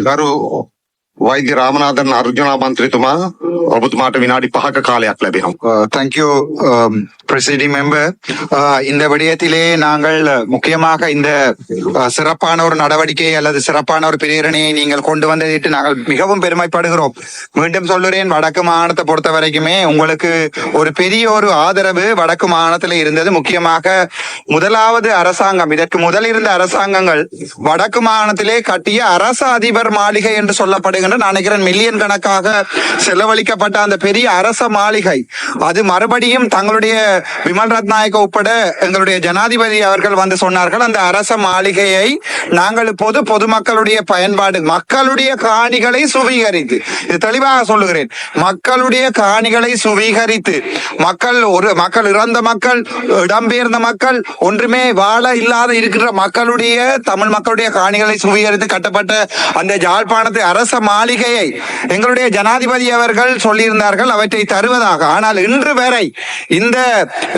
ගරු වයිගේ රාමනාදන් අර්ජුනා මන්ත්‍රතුමා ඔබතුමාට විනාඩි පහක කාලයක් ලැබෙනවා. Uh, තැංකෝ பிரசிடிங் மெம்பர் இந்த விடயத்திலே நாங்கள் uh, முக்கியமாக இந்த uh, சிறப்பான ஒரு நடவடிக்கை அல்லது சிறப்பான ஒரு பிரேரணையை நீங்கள் கொண்டு வந்ததிட்டு நாங்கள் மிகவும் பெருமைப்படுகிறோம். மீண்டும் சொல்லுறேன் வடக்கு மாகாணத்தை பொறுத்த வரைக்குமே உங்களுக்கு ஒரு பெரிய ஒரு ஆதரவு வடக்கு மாகாணத்தில் இருந்தது. முக்கியமாக முதலாவது அரசாங்கம் இதற்கு முதல் இருந்த அரசாங்கங்கள் வடக்கு மாகாணத்திலே கட்டிய அரச அதிபர் மாளிகை என்று சொல்லப்படுகின்ற நினைக்கிறேன் மில்லியன் கணக்காக செலவழிக்கப்பட்ட அந்த பெரிய அரச மாளிகை. அது மறுபடியும் தங்களுடைய விமல் ரத்நாயக்க உட்பட எங்களுடைய ஜனாதிபதி அவர்கள் வந்து சொன்னார்கள் அந்த அரச மாளிகையை நாங்கள் இப்போது பொதுமக்களுடைய பயன்பாடு மக்களுடைய காணிகளை சுவீகரித்து இது தெளிவாக சொல்லுகிறேன் மக்களுடைய காணிகளை சுவீகரித்து மக்கள் ஒரு மக்கள் இறந்த மக்கள் இடம்பெயர்ந்த மக்கள் ஒன்றுமே வாழ இல்லாத இருக்கிற மக்களுடைய தமிழ் மக்களுடைய காணிகளை சுவீகரித்து கட்டப்பட்ட அந்த ஜாழ்ப்பாணத்து அரச மாளிகையை எங்களுடைய ஜனாதிபதி அவர்கள் சொல்லியிருந்தார்கள் அவற்றை தருவதாக. ஆனால் இன்று வரை இந்த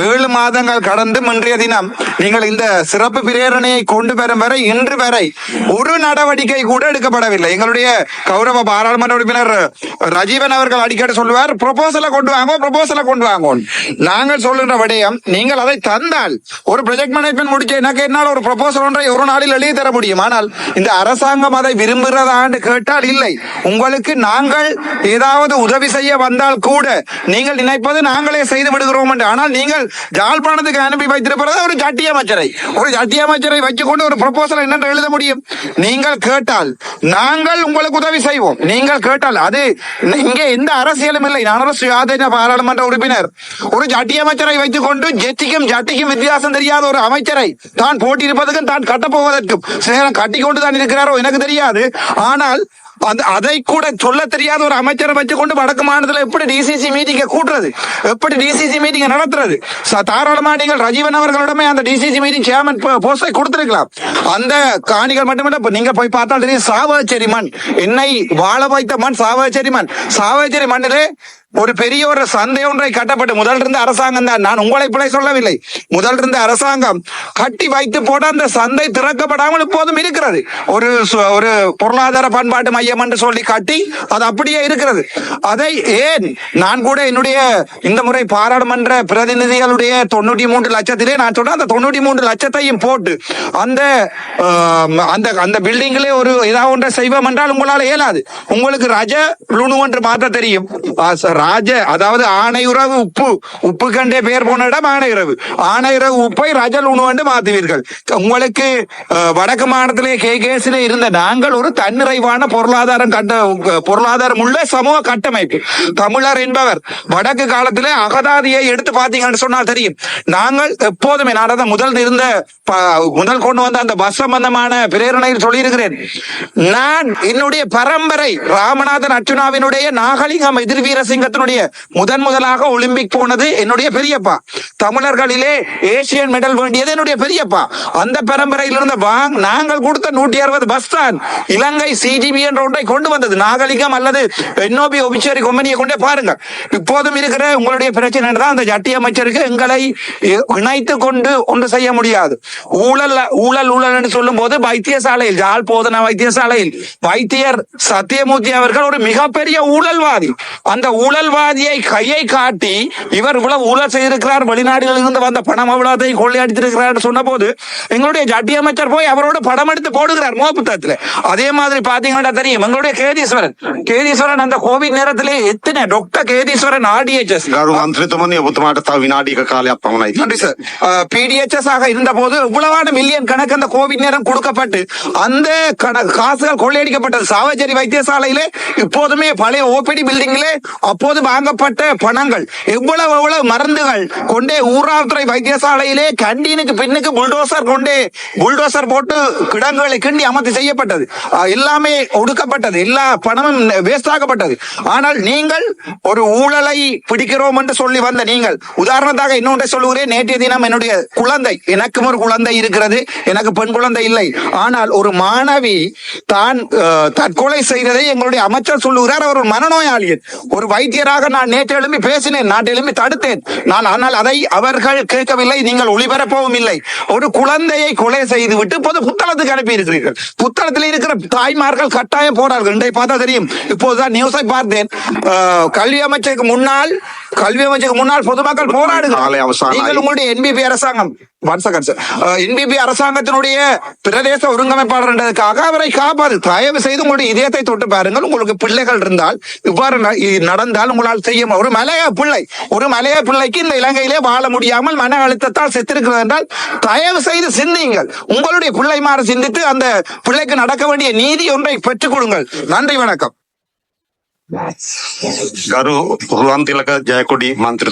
ஏழு மாதங்கள் கடந்து இன்றைய தினம் நீங்கள் இந்த சிறப்பு பிரேரணையை கொண்டு வரும் வரை இன்று வரை ஒரு நடவடிக்கை கூட எடுக்கப்படவில்லை. எங்களுடைய கௌரவ பாராளுமன்ற உறுப்பினர் ரஜீவன் அவர்கள் அடிக்கடி சொல்லுவார் ப்ரொபோசலை கொண்டு வாங்க ப்ரொபோசலை கொண்டு வாங்க நாங்கள் சொல்லுகிற விடயம் நீங்கள் அதை தந்தால் ஒரு ப்ரொஜெக்ட் மேனேஜ்மெண்ட் முடிச்ச எனக்கு என்னால் ஒரு ப்ரொபோசல் ஒன்றை ஒரு நாளில் எழுதி தர முடியும். ஆனால் இந்த அரசாங்கம் அதை விரும்புகிறதான்னு கேட்டால் இல்லை. உங்களுக்கு நாங்கள் ஏதாவது உதவி செய்ய வந்தால் கூட நீங்கள் நினைப்பது நாங்களே செய்து விடுகிறோம் என்று. ஆனால் நீங்கள் ஜாழ்ப்பாணத்துக்கு அனுப்பி வைத்திருப்பது ஒரு ஜட்டி அமைச்சரை ஒரு ஜட்டி அமைச்சரை வச்சுக்கொண்டு ஒரு ப்ரொபோசல் என்னென்று எழுத முடியும்? நீங்கள் கேட்டால் நாங்கள் உங்களுக்கு உதவி செய்வோம். நீங்கள் கேட்டால் அது இங்கே எந்த அரசியலும் இல்லை. நான் சுயாதீன பாராளுமன்ற உறுப்பினர். ஒரு ஜட்டி அமைச்சரை வைத்துக் ஜெட்டிக்கும் ஜட்டிக்கும் வித்தியாசம் தெரியாத ஒரு அமைச்சரை தான் போட்டியிருப்பதற்கும் தான் கட்டப்போவதற்கும் சில நேரம் கட்டிக்கொண்டு தான் இருக்கிறாரோ எனக்கு தெரியாது. ஆனால் அந்த அதை கூட சொல்ல தெரியாத ஒரு அமைச்சரை வச்சுக்கொண்டு வடக்கு மாநிலத்தில் எப்படி டிசிசி மீட்டிங்கை கூட்டுறது? எப்படி டிசிசி மீட்டிங்கை நடத்துறது? ச- தாராளமா நீங்கள் ரஜீவன் அவர்களிடமே அந்த டிசிசி மீட்டிங் சேர்மன் போஸ்டை கொடுத்திருக்கலாம். அந்த காணிகள் மட்டுமல்ல நீங்க போய் பார்த்தால் தெரியும் சாவகச்சேரி மண். என்னை வாழ வைத்த மண் சாவகச்சேரி மண். சாவகச்சேரி மண்ணிலே ஒரு பெரிய ஒரு சந்தை ஒன்றை கட்டப்பட்டு முதல் இருந்த அரசாங்கம் தான். நான் உங்களை பிழை சொல்லவில்லை. முதல் இருந்த அரசாங்கம் கட்டி வைத்து போட அந்த சந்தை திறக்கப்படாமல் இப்போதும் இருக்கிறது. ஒரு ஒரு பொருளாதார பண்பாட்டு மையம் என்று சொல்லி கட்டி அது அப்படியே இருக்கிறது. அதை ஏன் நான் கூட என்னுடைய இந்த முறை பாராளுமன்ற பிரதி பிரதிநிதிகளுடைய தொண்ணூற்றி மூன்று லட்சத்திலே நான் சொன்ன அந்த தொண்ணூற்றி மூன்று லட்சத்தையும் போட்டு அந்த அந்த அந்த பில்டிங்கிலே ஒரு ஏதாவது ஒன்றை செய்வோம் என்றால் உங்களால் இயலாது. உங்களுக்கு ரஜ லுணு என்று மாற்ற தெரியும். ராஜ அதாவது ஆணையுறவு உப்பு. உப்பு கண்டே பெயர் போன இடம் ஆணையுறவு ஆணையுறவு உப்பை ரஜ லுணு என்று மாற்றுவீர்கள். உங்களுக்கு வடக்கு மாநிலத்திலே கே கேஸில் இருந்த நாங்கள் ஒரு தன்னிறைவான பொருளாதாரம் கட்ட பொருளாதாரம் உள்ள சமூக கட்டமைப்பு. தமிழர் என்பவர் வடக்கு காலத்திலே அகதாதியை எடுத்து பார்த்தீங்க பார்த்தீங்கன்னு சொன்னால் தெரியும். நாங்கள் எப்போதுமே நான் அதான் முதல் இருந்த முதல் கொண்டு வந்த அந்த பஸ் சம்பந்தமான பிரேரணையில் சொல்லியிருக்கிறேன். நான் என்னுடைய பரம்பரை ராமநாதன் அர்ஜுனாவினுடைய நாகலிங்கம் எதிர் வீரசிங்கத்தினுடைய முதன் முதலாக ஒலிம்பிக் போனது என்னுடைய பெரியப்பா. தமிழர்களிலே ஏசியன் மெடல் வேண்டியது என்னுடைய பெரியப்பா. அந்த பரம்பரையில் இருந்த வாங் நாங்கள் கொடுத்த நூற்றி அறுபது பஸ் தான் இலங்கை சிஜிபி என்ற ஒன்றை கொண்டு வந்தது. நாகலிங்கம் அல்லது என்ஓபி ஒபிச்சரி கொம்பனியை கொண்டே பாருங்கள். இப்போதும் இருக்கிற உங்களுடைய பிரச்சனை தான் அந்த ஜட்டி அமைச்சருக்கு எங்களை இணைத்து கொண்டு ஒன்று செய்ய முடியாது. ஊழல் ஊழல் ஊழல் என்று சொல்லும் போது வைத்தியசாலையில் ஜாழ் போதனா வைத்தியசாலையில் வைத்தியர் சத்தியமூர்த்தி அவர்கள் ஒரு மிகப்பெரிய ஊழல்வாதி. அந்த ஊழல்வாதியை கையை காட்டி இவர் இவ்வளவு ஊழல் செய்திருக்கிறார் வெளிநாடுகளில் இருந்து வந்த பணம் அவ்வளோத்தையும் கொள்ளையடித்திருக்கிறார் சொன்ன போது எங்களுடைய ஜட்டி அமைச்சர் போய் அவரோட படம் எடுத்து போடுகிறார் மோபுத்தத்தில் அதே மாதிரி பாத்தீங்கன்னா தெரியும் எங்களுடைய கேதீஸ்வரன். கேதீஸ்வரன் அந்த கோவிட் நேரத்திலே எத்தனை டாக்டர் கேதீஸ்வரன் ஆர்டிஎச்எஸ் வினாடிக கால பவனை நன்றி சார் பிடிஎச்எஸ் ஆக இருந்த போது இவ்வளவான மில்லியன் கணக்கு அந்த கோவிட் நேரம் கொடுக்கப்பட்டு அந்த காசுகள் கொள்ளையடிக்கப்பட்டது. சாவச்சேரி வைத்தியசாலையிலே இப்போதுமே பழைய ஓபிடி பில்டிங்கிலே அப்போது வாங்கப்பட்ட பணங்கள் எவ்வளவு எவ்வளவு மருந்துகள் கொண்டே ஊராத்துறை வைத்தியசாலையிலே கண்டீனுக்கு பின்னுக்கு புல்டோசர் கொண்டே புல்டோசர் போட்டு கிடங்குகளை கிண்டி அமர்த்தி செய்யப்பட்டது. எல்லாமே ஒடுக்கப்பட்டது. எல்லா பணமும் வேஸ்ட் ஆகப்பட்டது ஆனால் நீங்கள் ஒரு ஊழலை பிடிக்கிறோம் என்று சொல்லி வந்த நீங்கள் உதாரணத்தாக இன்னொன்றை சொல்லுகிறேன். நேற்றைய தினம் என்னுடைய குழந்தை எனக்கும் ஒரு குழந்தை இருக்கிறது எனக்கு பெண் குழந்தை இல்லை. ஆனால் ஒரு மாணவி தான் தற்கொலை செய்ததை எங்களுடைய அமைச்சர் சொல்லுகிறார். அவர் ஒரு ஒரு வைத்தியராக நான் நேற்று எழும்பி பேசினேன் நாட்டு எழும்பி தடுத்தேன். நான் ஆனால் அதை அவர்கள் கேட்கவில்லை நீங்கள் ஒளிபரப்பவும் இல்லை. ஒரு குழந்தையை கொலை செய்து விட்டு பொது புத்தளத்துக்கு அனுப்பி இருக்கிறீர்கள் புத்தளத்தில் இருக்கிற தாய்மார்கள் கட்டாயம் போறார்கள். இன்றைய பார்த்தா தெரியும். இப்போதுதான் நியூஸை பார்த்தேன். கல்வி அமைச்சருக்கு முன்னால் கல்வி அமைச்சருக்கு முன்னால் பொதுமக்கள் போராடுகிறோம் என்பிபி அரசாங்கம். என்பிபி அரசாங்கத்தினுடைய பிரதேச ஒருங்கமைப்பாளர்ன்றதுக்காக அவரை காப்பாது தயவு செய்து உங்களுடைய இதயத்தை தொட்டு பாருங்கள். உங்களுக்கு பிள்ளைகள் இருந்தால் இவ்வாறு நடந்தால் உங்களால் செய்ய ஒரு மலைய பிள்ளை ஒரு மலைய பிள்ளைக்கு இந்த இலங்கையிலே வாழ முடியாமல் மன அழுத்தத்தால் செத்திருக்கிறது என்றால் தயவு செய்து சிந்தியுங்கள். உங்களுடைய பிள்ளை பிள்ளைமாறு சிந்தித்து அந்த பிள்ளைக்கு நடக்க வேண்டிய நீதி ஒன்றை பெற்றுக் கொடுங்கள். நன்றி வணக்கம். கரு భగవాన్ திலக జయకుడి మంత్రి